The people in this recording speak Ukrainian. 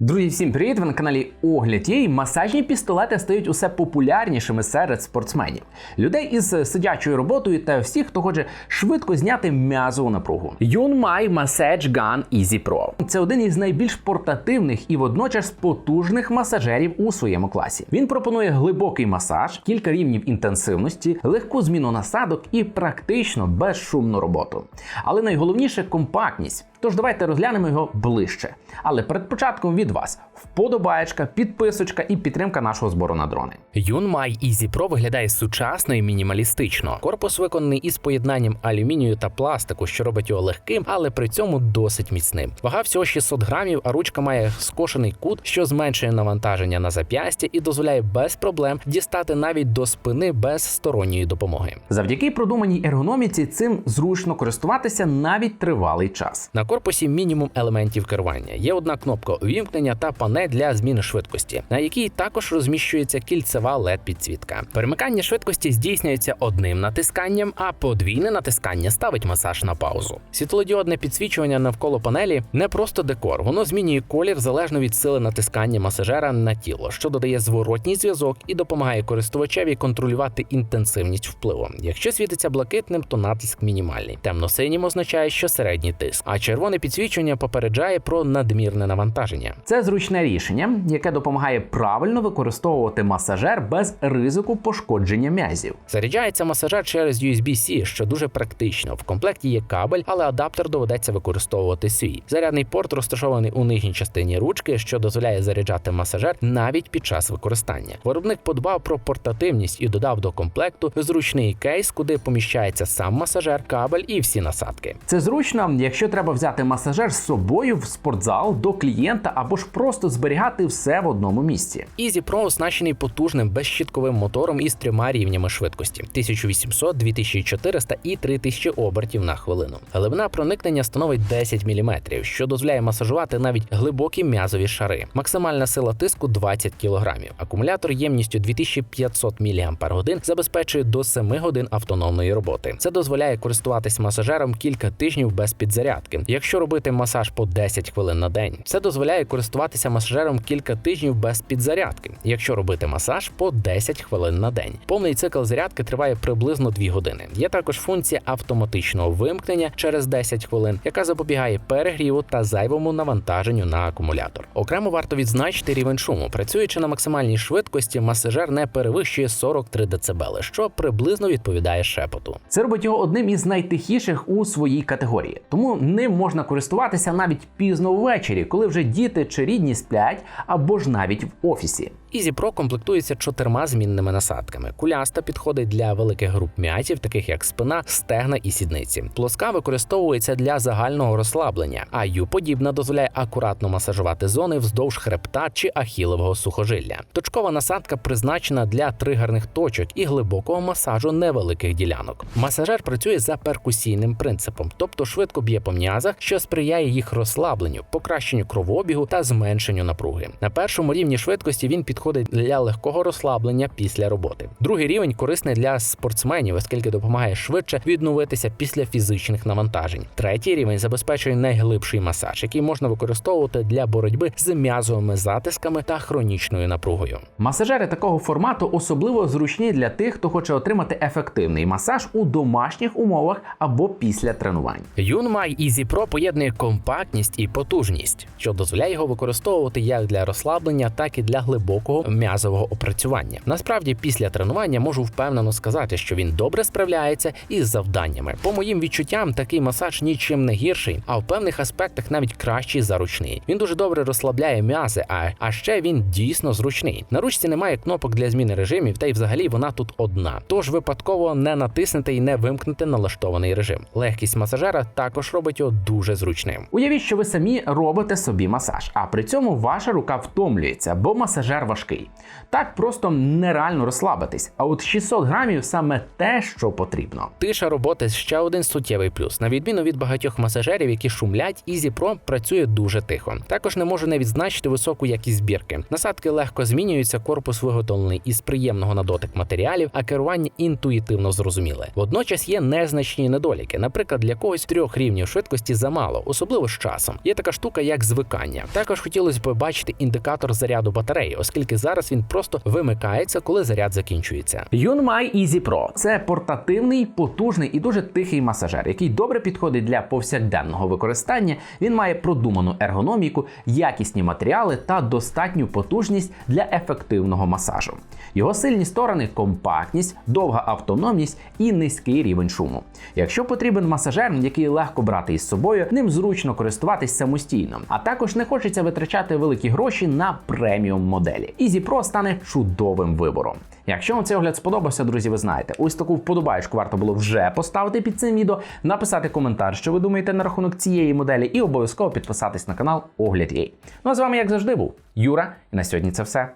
Друзі, всім привіт! Ви на каналі Огляд є. І масажні пістолети стають усе популярнішими серед спортсменів, людей із сидячою роботою та всіх, хто хоче швидко зняти м'язову напругу. Yunmai Massage Gun Easy Pro – це один із найбільш портативних і водночас потужних масажерів у своєму класі. Він пропонує глибокий масаж, кілька рівнів інтенсивності, легку зміну насадок і практично безшумну роботу. Але найголовніше компактність. Тож давайте розглянемо його ближче. Але перед початком від вас вподобаєчка, підписочка і підтримка нашого збору на дрони. Yunmai Easy Pro виглядає сучасно і мінімалістично. Корпус виконаний із поєднанням алюмінію та пластику, що робить його легким, але при цьому досить міцним. Вага всього 600 грамів, а ручка має скошений кут, що зменшує навантаження на зап'ястя і дозволяє без проблем дістати навіть до спини без сторонньої допомоги. Завдяки продуманій ергономіці цим зручно користуватися навіть тривалий час. На корпусі мінімум елементів керування. Є одна кнопка увімкнення та панель для зміни швидкості, на якій також розміщується кільцева led підсвітка. Перемикання швидкості здійснюється одним натисканням, а подвійне натискання ставить масаж на паузу. Світлодіодне підсвічування навколо панелі не просто декор, воно змінює колір залежно від сили натискання масажера на тіло, що додає зворотній зв'язок і допомагає користувачеві контролювати інтенсивність впливу. Якщо світиться блакитним, то натиск мінімальний. Темно-синім означає, що середній тиск, а червоне підсвічування попереджає про надмірне навантаження. Це зручне рішення, яке допомагає правильно використовувати масажер без ризику пошкодження м'язів. Заряджається масажер через USB-C, що дуже практично. В комплекті є кабель, але адаптер доведеться використовувати свій. Зарядний порт розташований у нижній частині ручки, що дозволяє заряджати масажер навіть під час використання. Виробник подбав про портативність і додав до комплекту зручний кейс, куди поміщається сам масажер, кабель і всі насадки. Це зручно, якщо треба взяти масажер з собою в спортзал до клієнта або ж просто зберігати все в одному місці. Easy Pro оснащений потужним безщітковим мотором із трьома рівнями швидкості: 1800, 2400 і 3000 обертів на хвилину. Глибина проникнення становить 10 мм, що дозволяє масажувати навіть глибокі м'язові шари. Максимальна сила тиску 20 кг. Акумулятор ємністю 2500 мАч забезпечує до 7 годин автономної роботи. Це дозволяє користуватись масажером кілька тижнів без підзарядки. Якщо робити масаж по 10 хвилин на день, це дозволяє користуватися масажером кілька тижнів без підзарядки. Якщо робити масаж по 10 хвилин на день. Повний цикл зарядки триває приблизно 2 години. Є також функція автоматичного вимкнення через 10 хвилин, яка запобігає перегріву та зайвому навантаженню на акумулятор. Окремо варто відзначити рівень шуму. Працюючи на максимальній швидкості, масажер не перевищує 43 дБ, що приблизно відповідає шепоту. Це робить його одним із найтихіших у своїй категорії, тому ним можна користуватися навіть пізно ввечері, коли вже діти чи рідні сплять, або ж навіть в офісі. Easy Pro комплектується чотирма змінними насадками. Куляста підходить для великих груп м'язів, таких як спина, стегна і сідниці. Плоска використовується для загального розслаблення, а Ю-подібна дозволяє акуратно масажувати зони вздовж хребта чи ахілового сухожилля. Точкова насадка призначена для тригерних точок і глибокого масажу невеликих ділянок. Масажер працює за перкусійним принципом, тобто швидко б'є по м'язах, що сприяє їх розслабленню, покращенню кровообігу та зменшенню напруги. На першому рівні швидкості він підходить для легкого розслаблення після роботи. Другий рівень корисний для спортсменів, оскільки допомагає швидше відновитися після фізичних навантажень. Третій рівень забезпечує найглибший масаж, який можна використовувати для боротьби з м'язовими затисками та хронічною напругою. Масажери такого формату особливо зручні для тих, хто хоче отримати ефективний масаж у домашніх умовах або після тренувань. Yunmai Easy Поєднує компактність і потужність, що дозволяє його використовувати як для розслаблення, так і для глибокого м'язового опрацювання. Насправді, після тренування можу впевнено сказати, що він добре справляється із завданнями. По моїм відчуттям, такий масаж нічим не гірший, а в певних аспектах навіть кращий за ручний. Він дуже добре розслабляє м'язи, а, а ще він дійсно зручний. На ручці немає кнопок для зміни режимів, та й взагалі вона тут одна. Тож випадково не натиснете і не вимкнете налаштований режим. Легкість масажера також робить його дуже зручним. Уявіть, що ви самі робите собі масаж, а при цьому ваша рука втомлюється, бо масажер важкий. важкий. Так просто нереально розслабитись. А от 600 грамів саме те, що потрібно. Тиша роботи ще один суттєвий плюс. На відміну від багатьох масажерів, які шумлять, Easy Pro працює дуже тихо. Також не можу не відзначити високу якість збірки. Насадки легко змінюються, корпус виготовлений із приємного на дотик матеріалів, а керування інтуїтивно зрозуміле. Водночас є незначні недоліки. Наприклад, для когось трьох рівнів швидкості замало, особливо з часом. Є така штука, як звикання. Також хотілося б бачити індикатор заряду батареї, оскільки зараз він просто вимикається, коли заряд закінчується. Yunmai Easy Pro – це портативний, потужний і дуже тихий масажер, який добре підходить для повсякденного використання. Він має продуману ергономіку, якісні матеріали та достатню потужність для ефективного масажу. Його сильні сторони компактність, довга автономність і низький рівень шуму. Якщо потрібен масажер, який легко брати із собою, ним зручно користуватись самостійно, а також не хочеться витрачати великі гроші на преміум моделі. Easy Pro стане чудовим вибором. Якщо вам цей огляд сподобався, друзі, ви знаєте, ось таку вподобаєчку варто було вже поставити під цим відео, написати коментар, що ви думаєте на рахунок цієї моделі, і обов'язково підписатись на канал Огляд Їй. Ну а з вами, як завжди, був Юра, і на сьогодні це все.